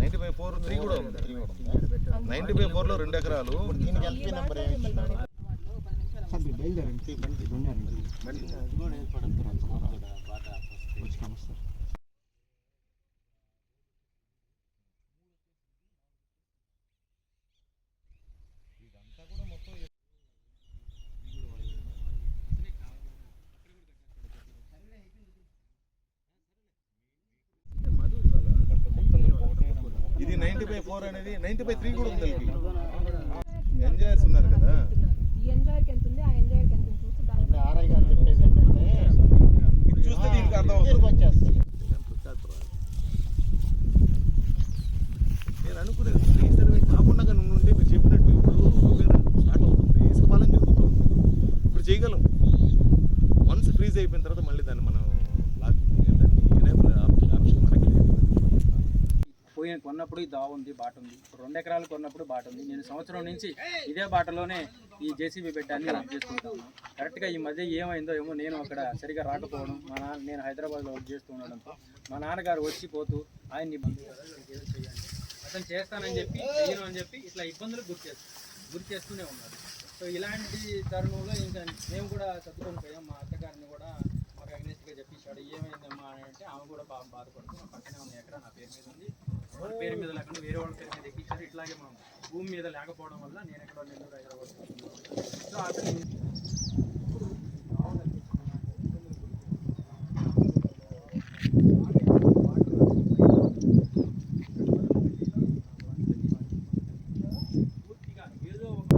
Ninety by four three కూడా ఉంది. Ninety by ఫోర్లో రెండు ఎకరాలు. దీనికి ఎల్పీ నెంబర్ బయలుదేరండి. బండి బండి. నైన్టీ బై ఫోర్ అనేది నైన్టీ బై త్రీ కూడా ఉంది ఎంజాయర్స్ ఉన్నారు కదా. చూస్తే దీనికి అర్థం అవుతుంది. నేను అనుకునేది ఫ్రీ సర్వే కాకుండా ఉంటే మీరు చెప్పినట్టు ఇప్పుడు స్టార్ట్ అవుతుంది ఇసుక పాలన జరుగుతుంది. ఇప్పుడు చేయగలం. వన్స్ ఫ్రీజ్ అయిపోయిన తర్వాత మళ్ళీ దాన్ని మనం పోయిన కొన్నప్పుడు ఈ దావ ఉంది బాట ఉంది. రెండు ఎకరాలు కొన్నప్పుడు బాట ఉంది. నేను సంవత్సరం నుంచి ఇదే బాటలోనే ఈ జేసీబీ పెట్టాన్ని చేసుకుంటాను. కరెక్ట్గా ఈ మధ్య ఏమైందో ఏమో నేను అక్కడ సరిగా రాకపోవడం మా నాన్న నేను హైదరాబాద్లో వర్క్ చేస్తూ ఉండడంతో మా నాన్నగారు వచ్చి పోతూ ఆయన్ని అతను చేస్తానని చెప్పి చేయను అని చెప్పి ఇట్లా ఇబ్బందులు గురి చేస్తాను గురి చేస్తూనే ఉన్నారు. సో ఇలాంటి తరుణంలో ఇంకా మేము కూడా సర్దుకొని పోయాం. మా అత్తగారిని కూడా మాకు అగ్నిస్ట్గా చెప్పించాడు ఏమైందమ్మా? అని అంటే ఆమె కూడా బాగా బాధపడుతుంది. పక్కనే ఉన్న ఎక్కడ నా పేరు మీద ఉంది. వాళ్ళ పేరు మీద లేకుండా వేరే వాళ్ళ పేరు మీద ఎక్కించారు ఇట్లాగే మనం భూమి మీద లేకపోవడం వల్ల నేను ఎక్కడ నెల్లూరు హైదరాబాద్ సో అతను పూర్తిగా ఏదో ఒక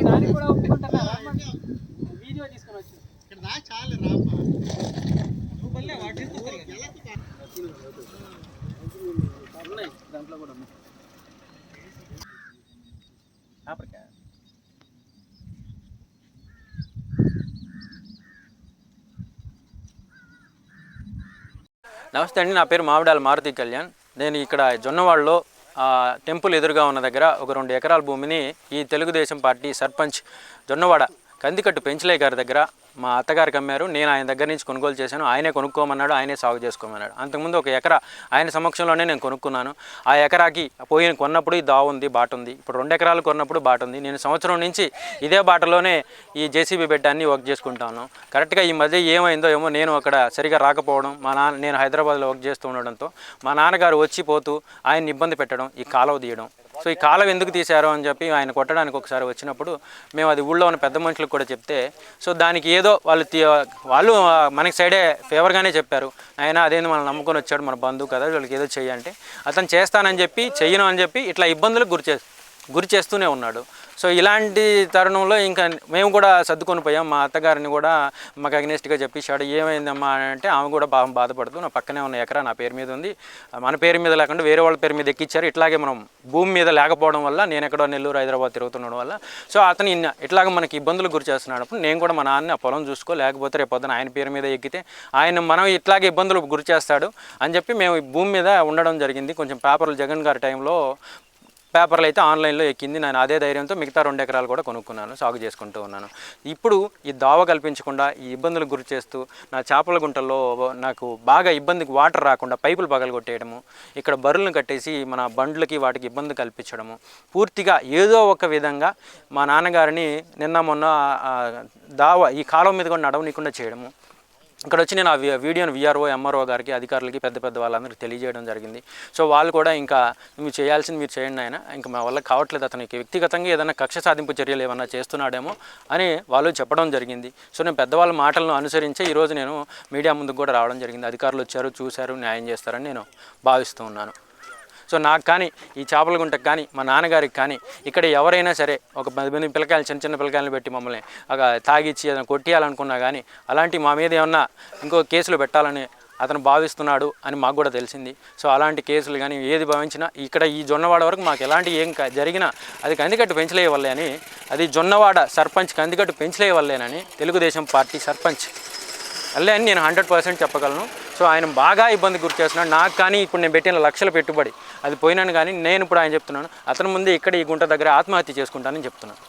దానికి కూడా ఒప్పుకుంటారా వీడియో తీసుకొని వచ్చి ఇక్కడ దా చాలు రాపా ఉన్నాయి దాంట్లో కూడా ఉన్నాయి ఆపరికా నమస్తే అండి నా పేరు మావిడాల మారుతి కళ్యాణ్. నేను ఇక్కడ జొన్నవాడలో టెంపుల్ ఎదురుగా ఉన్న దగ్గర ఒక రెండు ఎకరాల భూమిని ఈ తెలుగుదేశం పార్టీ సర్పంచ్ జొన్నవాడ కందికట్టు పెంచలే గారి దగ్గర మా అత్తగారికి అమ్మారు నేను ఆయన దగ్గర నుంచి కొనుగోలు చేశాను ఆయనే కొనుక్కోమన్నాడు ఆయనే సాగు చేసుకోమన్నాడు. అంతకుముందు ఒక ఎకరా ఆయన సమక్షంలోనే నేను కొనుక్కున్నాను. ఆ ఎకరాకి పోయిన కొన్నప్పుడు ఈ దావ ఉంది బాట ఉంది. ఇప్పుడు రెండు ఎకరాలు కొన్నప్పుడు బాట ఉంది. నేను సంవత్సరం నుంచి ఇదే బాటలోనే ఈ జేసీబీ బెడ్ అన్ని వర్క్ చేసుకుంటాను. కరెక్ట్గా ఈ మధ్య ఏమైందో ఏమో నేను అక్కడ సరిగా రాకపోవడం మా నాన్న నేను హైదరాబాద్లో వర్క్ చేస్తూ ఉండడంతో మా నాన్నగారు వచ్చి పోతూ ఆయన్ని ఇబ్బంది పెట్టడం ఈ కాలువ తీయడం. సో ఈ కాలం ఎందుకు తీశారు అని చెప్పి ఆయన కొట్టడానికి ఒకసారి వచ్చినప్పుడు మేము అది ఊళ్ళో ఉన్న పెద్ద మనుషులకు కూడా చెప్తే సో దానికి ఏదో వాళ్ళు వాళ్ళు మనకి సైడే ఫేవర్గానే చెప్పారు. ఆయన అదేంది మనం నమ్ముకొని వచ్చాడు మన బంధువు కదా వీళ్ళకి ఏదో చెయ్యంటే అతను చేస్తానని చెప్పి చెయ్యను అని చెప్పి ఇట్లా ఇబ్బందులకు గురి గురి చేస్తూనే ఉన్నాడు. సో ఇలాంటి తరుణంలో ఇంకా మేము కూడా సర్దుకొని పోయాం. మా అత్తగారిని కూడా మాకు అగ్నెస్ట్గా చెప్పేశాడు ఏమైందమ్మా? అంటే ఆమె కూడా బాగా బాధపడుతూ నా పక్కనే ఉన్న ఎకరా నా పేరు మీద ఉంది. మన పేరు మీద లేకుండా వేరే వాళ్ళ పేరు మీద ఎక్కిచ్చారు. ఇట్లాగే మనం భూమి మీద లేకపోవడం వల్ల నేను ఎక్కడో నెల్లూరు హైదరాబాద్ తిరుగుతుండడం వల్ల. సో అతను ఇన్న ఇట్లాగ మనకి ఇబ్బందులు గురి చేస్తున్నాడు నేను కూడా మా నాన్న పొలం చూసుకో లేకపోతే రేపు పొద్దున ఆయన పేరు మీద ఎక్కితే ఆయన మనం ఇట్లాగే ఇబ్బందులు గురి చేస్తాడు అని చెప్పి మేము భూమి మీద ఉండడం జరిగింది. కొంచెం పేపర్లు జగన్ గారి టైంలో పేపర్లు అయితే ఆన్లైన్లో ఎక్కింది. నేను అదే ధైర్యంతో మిగతా రెండు ఎకరాలు కూడా కొనుక్కున్నాను సాగు చేసుకుంటూ ఉన్నాను. ఇప్పుడు ఈ దావ కల్పించకుండా ఈ ఇబ్బందులకు గురి చేస్తూ నా చేపల గుంటల్లో నాకు బాగా ఇబ్బందికి వాటర్ రాకుండా పైపులు పగలగొట్టేయడము ఇక్కడ బర్రెలను కట్టేసి మన బండ్లకి వాటికి ఇబ్బంది కల్పించడము పూర్తిగా ఏదో ఒక విధంగా మా నాన్నగారిని నిన్న మొన్న దావ ఈ కాలం మీద కూడా నడవనీయకుండా చేయడము ఇక్కడ వచ్చి నేను ఆ వీడియోని విఆర్ఓ ఎంఆర్ఓ గారికి అధికారులకి పెద్ద పెద్ద వాళ్ళందరికీ తెలియజేయడం జరిగింది. సో వాళ్ళు కూడా ఇంకా మీరు చేయాల్సింది మీరు చేయండి ఆయన ఇంకా మా వల్ల కావట్లేదు అతనికి వ్యక్తిగతంగా ఏదైనా కక్ష సాధింపు చర్యలు ఏమైనా చేస్తున్నాడేమో అని వాళ్ళు చెప్పడం జరిగింది. సో నేను పెద్దవాళ్ళ మాటలను అనుసరించే ఈరోజు నేను మీడియా ముందుకు కూడా రావడం జరిగింది. అధికారులు వచ్చారు చూశారు న్యాయం చేస్తారని నేను భావిస్తూ ఉన్నాను. సో నాకు కానీ ఈ చేపల గుంటకు కానీ మా నాన్నగారికి కానీ ఇక్కడ ఎవరైనా సరే ఒక పది మంది పిల్లకాయలు చిన్న చిన్న పిల్లకాయలు పెట్టి మమ్మల్ని ఒక తాగిచ్చి ఏదైనా కొట్టియాలనుకున్నా కానీ అలాంటి మా మీద ఏమన్నా ఇంకో కేసులు పెట్టాలని అతను భావిస్తున్నాడు అని మాకు కూడా తెలిసింది. సో అలాంటి కేసులు కానీ ఏది భావించినా ఇక్కడ ఈ జొన్నవాడ వరకు మాకు ఎలాంటి ఏం జరిగినా అది కందికట్టు పెంచలే వల్లే అని అది జొన్నవాడ సర్పంచ్ కందికట్టు పెంచలే వల్లేనని తెలుగుదేశం పార్టీ సర్పంచ్. అల్లే అని నేను హండ్రెడ్ పర్సెంట్ చెప్పగలను. సో ఆయన బాగా ఇబ్బంది గురి చేస్తున్నాడు. నాకు కానీ ఇప్పుడు నేను పెట్టిన లక్షల పెట్టుబడి అది పోయినాను కానీ నేను ఇప్పుడు ఆయన చెప్తున్నాను అతని ముందే ఇక్కడ ఈ గుంట దగ్గర ఆత్మహత్య చేసుకుంటానని చెప్తున్నాను.